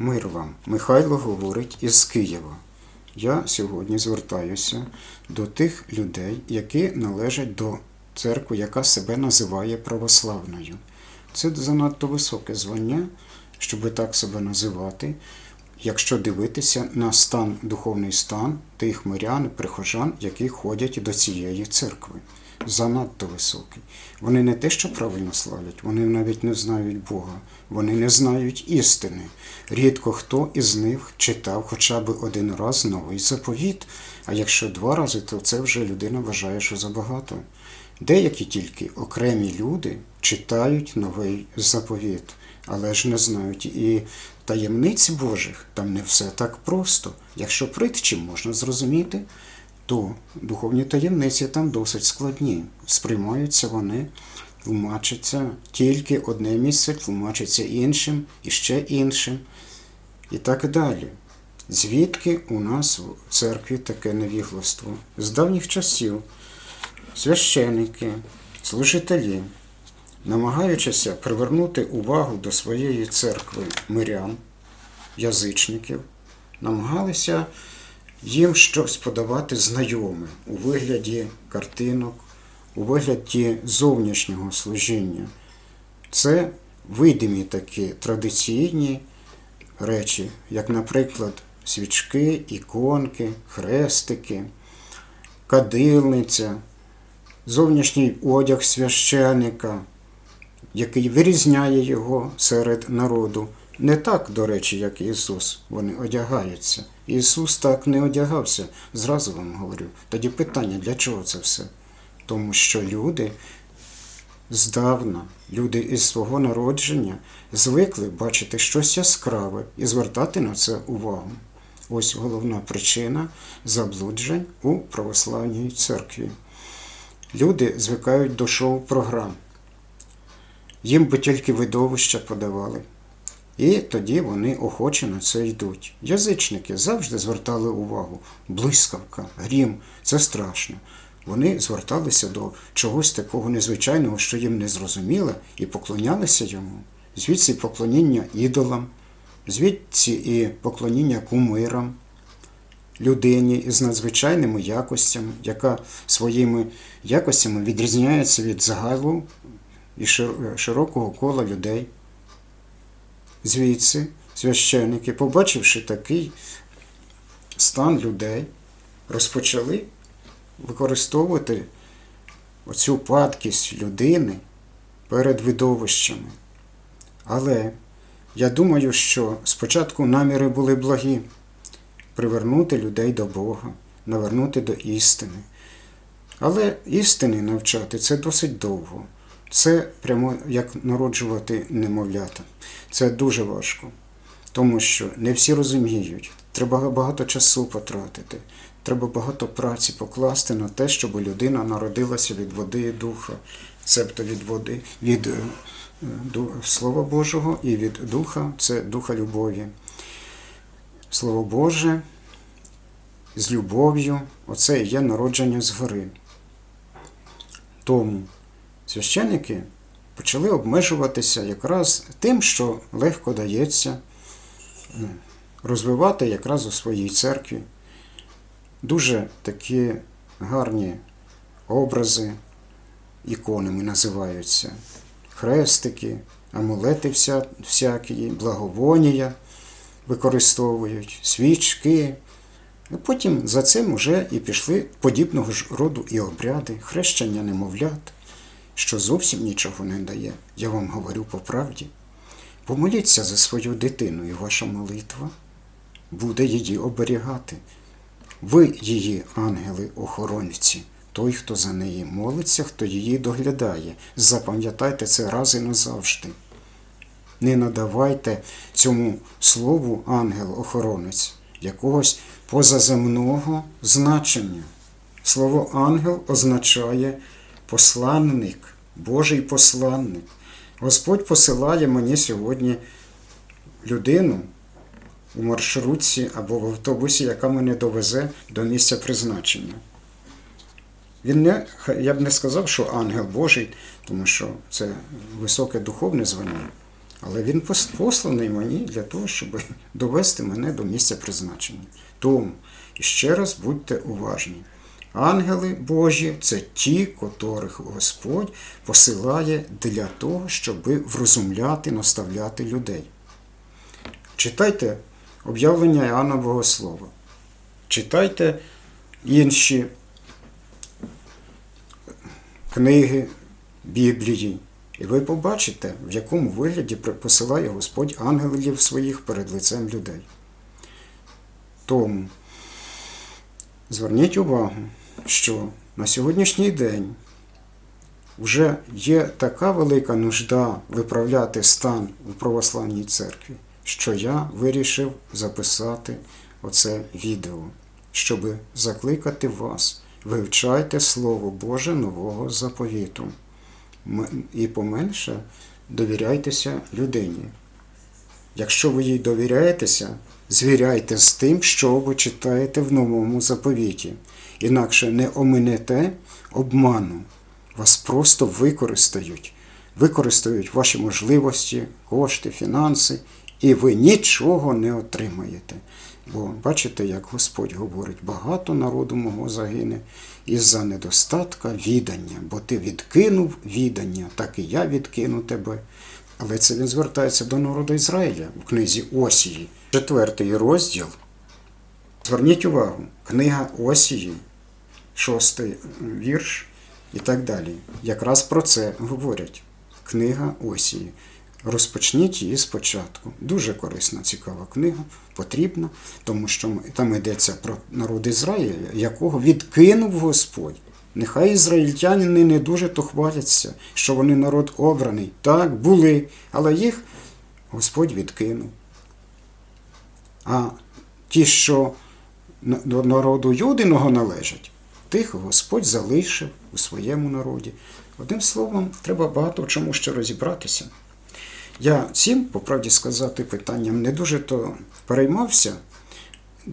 Мир вам. Михайло говорить із Києва. Я сьогодні звертаюся до тих людей, які належать до церкви, яка себе називає православною. Це занадто високе звання, щоб так себе називати, якщо дивитися на стан, духовний стан тих мирян, прихожан, які ходять до цієї церкви. Занадто високий. Вони не те, що правильно славлять, вони навіть не знають Бога, вони не знають істини. Рідко хто із них читав хоча б один раз новий заповіт, а якщо два рази, то це вже людина вважає, що забагато. Деякі тільки окремі люди читають новий заповіт, але ж не знають і таємниць Божих. Там не все так просто. Якщо притчі можна зрозуміти, то духовні таємниці там досить складні. Сприймаються вони, тлумачаться тільки одне місце, тлумачиться іншим і ще іншим, і так далі. Звідки у нас в церкві таке невігластво? З давніх часів священики, служителі, намагаючися привернути увагу до своєї церкви мирян, язичників, намагалися їм щось подавати знайоме у вигляді картинок, у вигляді зовнішнього служіння. Це видимі такі традиційні речі, як, наприклад, свічки, іконки, хрестики, кадильниця, зовнішній одяг священика, який вирізняє його серед народу. Не так, до речі, як Ісус, вони одягаються. Ісус так не одягався, зразу вам говорю. Тоді питання, для чого це все? Тому що люди здавна, люди із свого народження звикли бачити щось яскраве і звертати на це увагу. Ось головна причина заблуджень у православній церкві. Люди звикають до шоу-програм. Їм би тільки видовища подавали. І тоді вони охоче на це йдуть. Язичники завжди звертали увагу. Блискавка, грім це страшно. Вони зверталися до чогось такого незвичайного, що їм не зрозуміло, і поклонялися йому. Звідси поклоніння ідолам, звідси і поклоніння кумирам, людині із надзвичайними якостями, яка своїми якостями відрізняється від загалу і широкого кола людей. Звідси священики, побачивши такий стан людей, розпочали використовувати оцю падкість людини перед видовищами. Але я думаю, що спочатку наміри були благі привернути людей до Бога, навернути до істини. Але істини навчати це досить довго. Це прямо як народжувати немовлята. Це дуже важко, тому що не всі розуміють. Треба багато часу потратити, треба багато праці покласти на те, щоб людина народилася від води і духа, цебто від води, від е, Слова Божого і від духа це духа любові. Слово Боже з любов'ю, оце і є народження згори. Тому священники почали обмежуватися якраз тим, що легко дається е, розвивати якраз у своїй церкві. Дуже такі гарні образи, іконами називаються, хрестики, амулети вся, всякі, благовонія використовують, свічки. Потім за цим вже і пішли подібного ж роду і обряди, хрещення немовлят, що зовсім нічого не дає. Я вам говорю по правді. Помоліться за свою дитину, і ваша молитва буде її оберігати. Ви її ангели-охоронці, той, хто за неї молиться, хто її доглядає. Запам'ятайте це раз і назавжди. Не надавайте цьому слову ангел-охоронець якогось позаземного значення. Слово ангел означає посланник, Божий посланник. Господь посилає мені сьогодні людину у маршрутці або в автобусі, яка мене довезе до місця призначення. Він не, я б не сказав, що ангел Божий, тому що це високе духовне звання. Але він посланий мені для того, щоб довести мене до місця призначення. Тому ще раз будьте уважні. Ангели Божі це ті, котрих Господь посилає для того, щоб врозумляти, наставляти людей. Читайте об'явлення Іоанна Богослова. Читайте інші книги Біблії, і ви побачите, в якому вигляді посилає Господь ангелів своїх перед лицем людей. Тому зверніть увагу, що на сьогоднішній день вже є така велика нужда виправляти стан в православній церкві, що я вирішив записати оце відео, щоб закликати вас. Вивчайте Слово Боже нового заповіту. І поменше довіряйтеся людині. Якщо ви їй довіряєтеся, звіряйте з тим, що ви читаєте в новому заповіті. Інакше не оминете обману. Вас просто використають. Використають ваші можливості, кошти, фінанси, і ви нічого не отримаєте. Бо бачите, як Господь говорить, багато народу мого загине із-за недостатка відання, бо ти відкинув відання, так і я відкину тебе. Але це він звертається до народу Ізраїля в книзі Осії, четвертий розділ. Зверніть увагу, книга Осії, шостий вірш і так далі. Якраз про це говорять. Книга Осії. Розпочніть її спочатку. Дуже корисна, цікава книга, потрібна, тому що там йдеться про народ Ізраїля, якого відкинув Господь. Нехай ізраїльтяни не дуже то хваляться, що вони народ обраний. Так, були, але їх Господь відкинув. А ті, що до народу Юдиного належать, тих Господь залишив у своєму народі. Одним словом, треба багато в чому ще розібратися. Я цим, по правді сказати, питанням не дуже то переймався,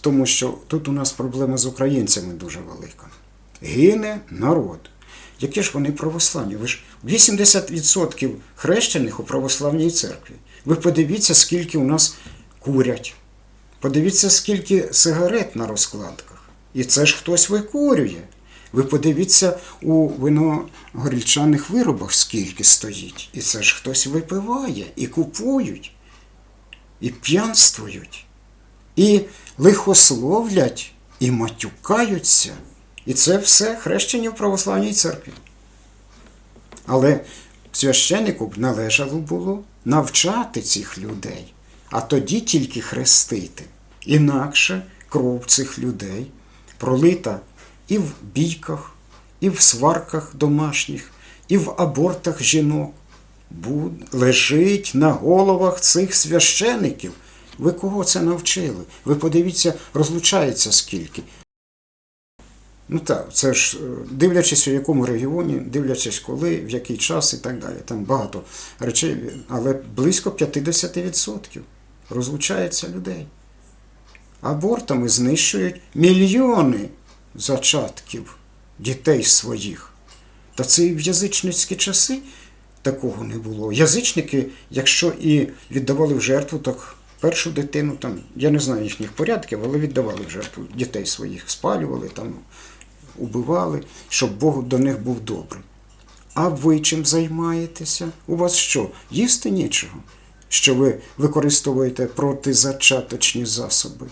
тому що тут у нас проблема з українцями дуже велика. Гине народ. Які ж вони православні? Ви ж 80% хрещених у православній церкві. Ви подивіться, скільки у нас курять. Подивіться, скільки сигарет на розкладках. І це ж хтось викурює. Ви подивіться у виногорільчаних виробах, скільки стоїть. І це ж хтось випиває, і купують, і п'янствують, і лихословлять, і матюкаються. І це все хрещення в православній церкві. Але священнику б належало було навчати цих людей, а тоді тільки хрестити. Інакше кров цих людей пролита і в бійках, і в сварках домашніх, і в абортах жінок. Лежить на головах цих священиків. Ви кого це навчили? Ви подивіться, розлучається скільки. Ну так, це ж е, дивлячись у якому регіоні, дивлячись коли, в який час і так далі. Там багато речей, але близько 50% розлучається людей. Абортами знищують мільйони зачатків дітей своїх. Та це і в язичницькі часи такого не було. Язичники, якщо і віддавали в жертву, так першу дитину, там, я не знаю їхніх порядків, але віддавали в жертву дітей своїх, спалювали, там, убивали, щоб Бог до них був добрий. А ви чим займаєтеся? У вас що? Їсти нічого? Що ви використовуєте протизачаточні засоби?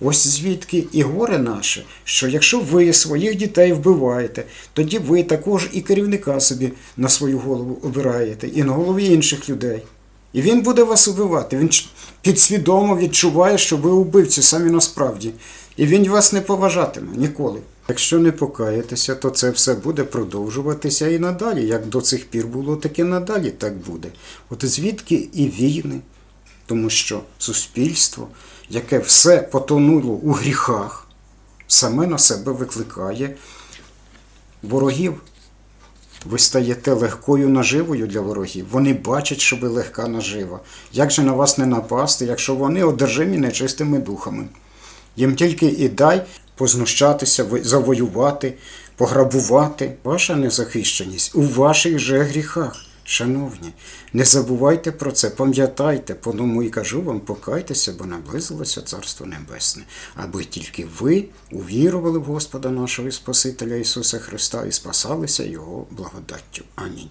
Ось звідки і горе наше, що якщо ви своїх дітей вбиваєте, тоді ви також і керівника собі на свою голову обираєте, і на голові інших людей. І він буде вас убивати. Він підсвідомо відчуває, що ви убивці самі насправді. І він вас не поважатиме ніколи. Якщо не покаєтеся, то це все буде продовжуватися і надалі. Як до цих пір було, так і надалі так буде. От звідки і війни, тому що суспільство, яке все потонуло у гріхах, саме на себе викликає ворогів. Ви стаєте легкою наживою для ворогів. Вони бачать, що ви легка нажива. Як же на вас не напасти, якщо вони одержимі нечистими духами? Їм тільки і дай познущатися, завоювати, пограбувати. Ваша незахищеність у ваших же гріхах. Шановні, не забувайте про це, пам'ятайте, по і кажу вам, покайтеся, бо наблизилося Царство Небесне, аби тільки ви увірували в Господа нашого і Спасителя Ісуса Христа і спасалися Його благодаттю. Амінь.